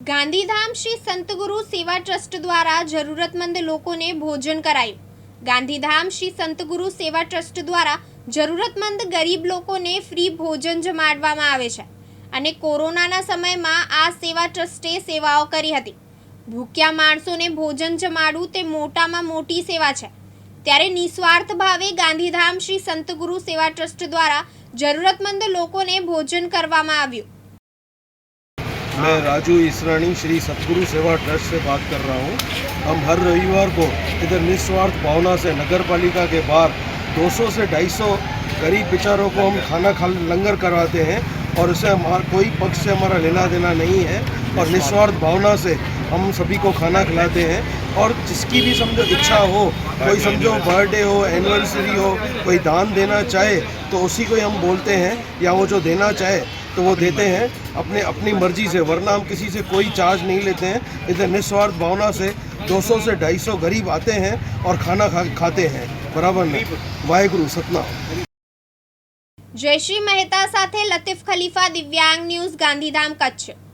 ગાંધીધામ શ્રી સંતગુરુ સેવા ટ્રસ્ટ દ્વારા જરૂરતમંદ લોકોને ભોજન કરાયું. ગાંધીધામ શ્રી સંતગુરુ સેવા ટ્રસ્ટ દ્વારા જરૂરતમંદ ગરીબ લોકોને ફ્રી ભોજન જમાડવામાં આવે છે અને કોરોનાના સમયમાં આ સેવા ટ્રસ્ટે સેવાઓ કરી હતી. ભૂખ્યા માણસોને ભોજન જમાડવું તે મોટામાં મોટી સેવા છે. ત્યારે નિસ્વાર્થ ભાવે ગાંધીધામ શ્રી સંતગુરુ સેવા ટ્રસ્ટ દ્વારા જરૂરતમંદ લોકોને ભોજન કરવામાં આવ્યું. मैं राजू इसरानी श्री सतगुरु सेवा ट्रस्ट से बात कर रहा हूँ। हम हर रविवार को इधर निस्वार्थ भावना से नगर पालिका के बाहर 200 से 250 गरीब बेचारों को हम खाना खा लंगर करवाते हैं और उससे हमारा कोई पक्ष से हमारा लेना देना नहीं है और निस्वार्थ भावना से हम सभी को खाना खिलाते हैं और जिसकी भी समझो इच्छा हो, कोई समझो बर्थडे हो एनिवर्सरी हो, कोई दान देना चाहे तो उसी को हम बोलते हैं या वो जो देना चाहे तो वो देते हैं अपने अपनी मर्जी से वरना हम किसी से कोई चार्ज नहीं लेते हैं इधर निस्वार्थ भावना से 200 से 250 गरीब आते हैं और खाना खा खाते हैं बराबर ना वाहेगुरु सतनाम જયશ્રી મહેતા સાથે લતીફ ખલીફા દિવ્યાંગ ન્યૂઝ ગાંધીધામ કચ્છ